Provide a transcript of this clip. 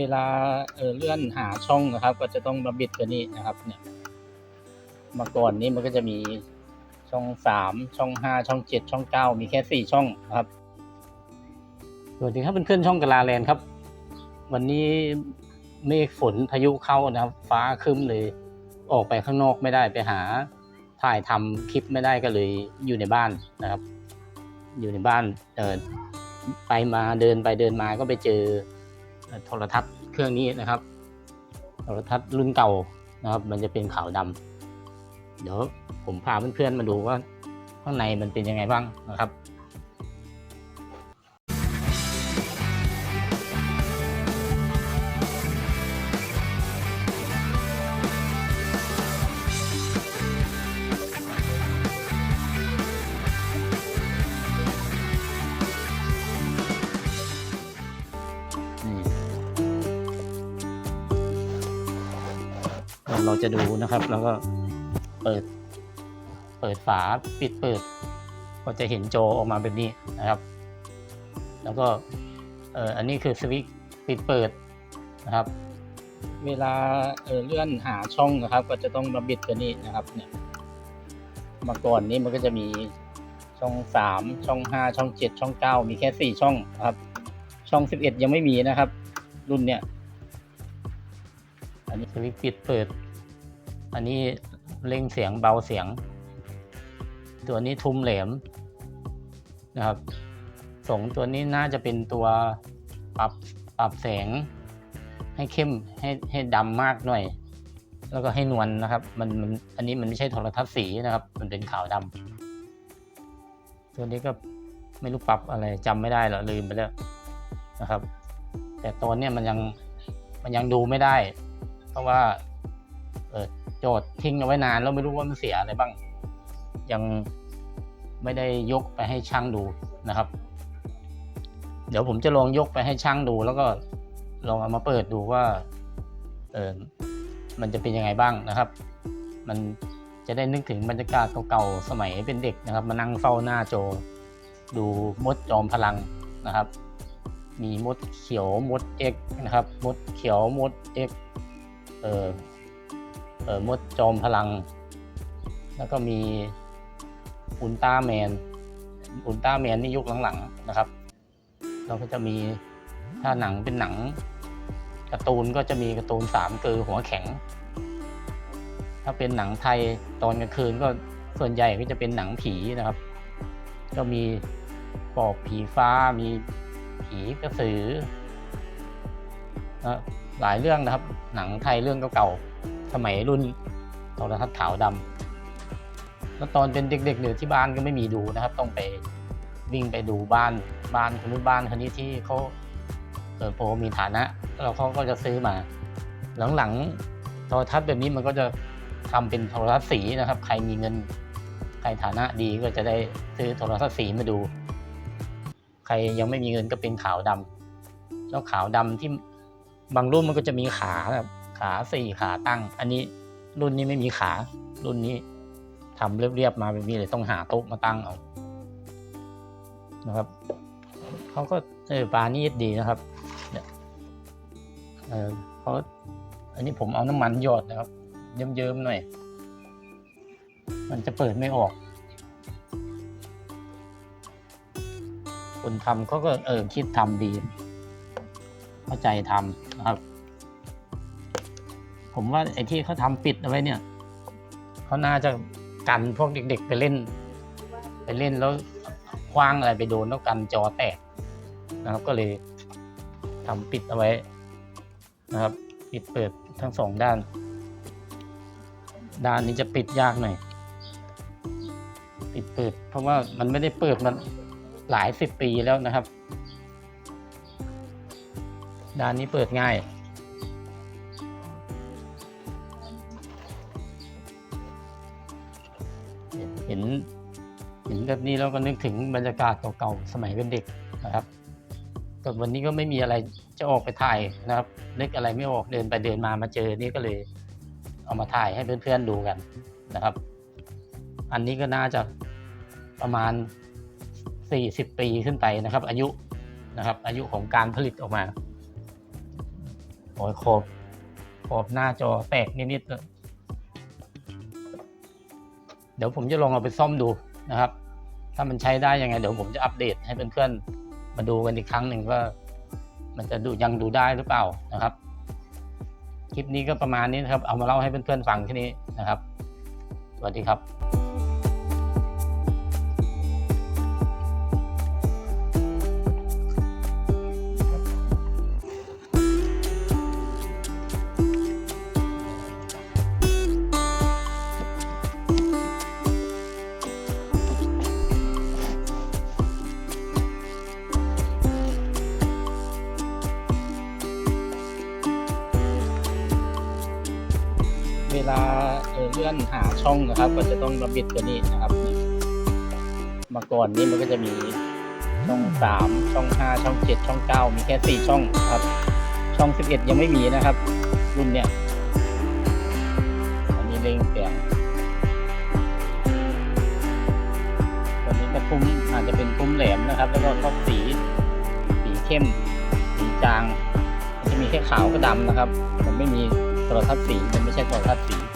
เวลาเออเลื่อนหาช่องนะครับ ก็จะต้องมาบิดตัวนี้นะครับ เนี่ยมาก่อนนี้มันก็จะมีช่องสามช่องห้าช่องเจ็ดช่องเก้ามีแค่สี่ช่องนะครับสวัสดีครับเพื่อนๆช่องกลาแลนครับ วันนี้เมฆฝนพายุเข้านะครับ ฟ้าครึ้มเลยออกไปข้างนอกไม่ได้ไปหาถ่ายทำคลิปไม่ได้ก็เลยอยู่ในบ้านนะครับ อยู่ในบ้านเออไปมาเดินไปเดินมาก็ไปเจอ โทรทัศน์เครื่องนี้นะครับ โทรทัศน์รุ่นเก่านะครับ มันจะเป็นขาวดำเดี๋ยวผมพาเพื่อนๆมาดูว่าข้างในมันเป็นยังไงบ้างนะครับ เราจะดูนะครับ แล้วก็เปิด เปิดฝาปิดเปิด ก็จะเห็นโจออกมาแบบนี้นะครับ แล้วก็เอ่ออันนี้คือสวิตช์ปิดเปิดนะครับ เวลาเออเลื่อนหาช่องนะครับ ก็จะต้องมาบิดตัวนี้นะครับเนี่ยมาก่อนนี้มันก็จะมีช่องสามช่องห้าช่องเจ็ดช่องเก้ามีแค่สี่ช่องนะครับ ช่องสิบเอ็ดยังไม่มีนะครับ รุ่นเนี้ยอันนี้สวิตช์ปิดเปิด อันนี้เร่งเสียงเบาเสียง ตัวนี้ทุมแหลมนะครับสงตัวนี้น่าจะเป็นตัวปรับปรับแสง ให้เข้มให้ให้ดำมากหน่อย แล้วก็ให้นวลนะครับมันมันอันนี้มันไม่ใช่โทรทัศน์สีนะครับ มันเป็นขาวดำตัวนี้ก็ไม่รู้ปรับอะไรจำไม่ได้หรอลืมไปแล้วนะครับ แต่ตอนเนี้ยมันยังมันยังดูไม่ได้ เพราะว่าเออ โจทย์ทิ้งเอาไว้นานแล้วไม่รู้ว่ามันเสียอะไรบ้าง ยังไม่ได้ยกไปให้ช่างดูนะครับ เดี๋ยวผมจะลองยกไปให้ช่างดู แล้วก็ลองเอามาเปิดดูว่าเออมันจะเป็นยังไงบ้างนะครับ มันจะได้นึกถึงบรรยากาศเก่าๆสมัยเป็นเด็กนะครับ มานั่งเฝ้าหน้าโจ ดูมดจอมพลังนะครับ มีมดเขียวมดเอ็กนะครับ มดเขียวมดเอ็กเออเออ มดจอมพลัง แล้วก็มีอุลตร้าแมน อุลตร้าแมนนี่ยุคหลังๆนะครับ เราก็จะมีถ้าหนังเป็นหนังการ์ตูนก็จะมีการ์ตูนสามเกือหัวแข็ง ถ้าเป็นหนังไทยตอนกลางคืนก็ส่วนใหญ่ก็จะเป็นหนังผีนะครับ ก็มีปอบผีฟ้ามีผีกระสือนะหลายเรื่องนะครับ หนังไทยเรื่องเก่าๆ สมัยรุ่นโทรทัศน์ขาวดำแล้วตอนเป็นเด็กๆเนี่ยที่บ้านก็ไม่มีดูนะครับ ต้องไปวิ่งไปดูบ้านบ้านคนนู้นบ้านคนนี้ที่เขาเออพอมีฐานะแล้วเขาก็จะซื้อมา หลังๆโทรทัศน์แบบนี้มันก็จะทำเป็นโทรทัศน์สีนะครับ ใครมีเงินใครฐานะดีก็จะได้ซื้อโทรทัศน์สีมาดู ใครยังไม่มีเงินก็เป็นขาวดำแล้วขาวดำที่บางรุ่นมันก็จะมีขาครับ ขาสี่ขาตั้ง อันนี้รุ่นนี้ไม่มีขา รุ่นนี้ทำเรียบๆมาแบบนี้เลยต้องหาโต๊ะมาตั้งเอานะครับเขาก็เออปลานี่ดีนะครับเนี่ยเออเขาอันนี้ผมเอาน้ำมันหยอดนะครับ เยิ้มๆหน่อย มันจะเปิดไม่ออก คนทำเขาก็เออคิดทำดี เข้าใจทำนะครับ ผมว่าไอ้ที่เขาทำปิดเอาไว้เนี่ยเขาน่าจะกันพวกเด็ก ๆ ไปเล่น ไปเล่นแล้วคว้างอะไรไปโดนแล้วกันจอแตกนะครับก็เลยทำปิดเอาไว้นะครับ ปิดเปิดทั้งสองด้าน ด้านนี้จะปิดยากหน่อยปิดเปิด เพราะว่ามันไม่ได้เปิดมันหลายสิบปีแล้วนะครับ ด้านนี้เปิดง่าย ห็นเห็นแบบนี้แล้วก็นึกถึงบรรยากาศเก่าๆสมัยเป็นเด็กนะครับแต่วันนี้ก็ไม่มีอะไรจะออกไปถ่ายนะครับนึกอะไรไม่ออกเดินไปเดินมามาเจอนี่ก็เลย เอามาถ่ายให้เพื่อนๆดูกันนะครับ อันนี้ก็น่าจะประมาณ 40 ปีขึ้นไปนะครับ อายุนะครับ อายุของการผลิตออกมาโอ้ยขอบขอบหน้าจอแตกนิดๆ เดี๋ยวผมจะลองเอาไปซ่อมดูนะครับ ถ้ามันใช้ได้ยังไง เดี๋ยวผมจะอัปเดตให้เพื่อนๆมาดูกันอีกครั้งหนึ่งว่า มันจะดูยังดูได้หรือเปล่านะครับ คลิปนี้ก็ประมาณนี้นะครับ เอามาเล่าให้เพื่อนๆฟังแค่นี้นะครับ สวัสดีครับ เวลาเลื่อนหาช่องนะครับ ก็จะต้องมาบิดตัวนี้นะครับมาก่อนนี่มันก็จะมีช่องสามช่องห้าช่องเจ็ดช่องเก้ามีแค่สี่ช่องครับ ช่องสิบเอ็ดยังไม่มีนะครับ รุ่นเนี้ยอันนี้เร่งเสียงตัวนี้ก็คุ้มอาจจะเป็นคุ้มแหลมนะครับ แล้วก็ครอบสีสีเข้ม สีจางจะมีแค่ขาวกับดำนะครับ มันไม่มี รทัศน์สีมันไม่ใช่โทรทัศน์สี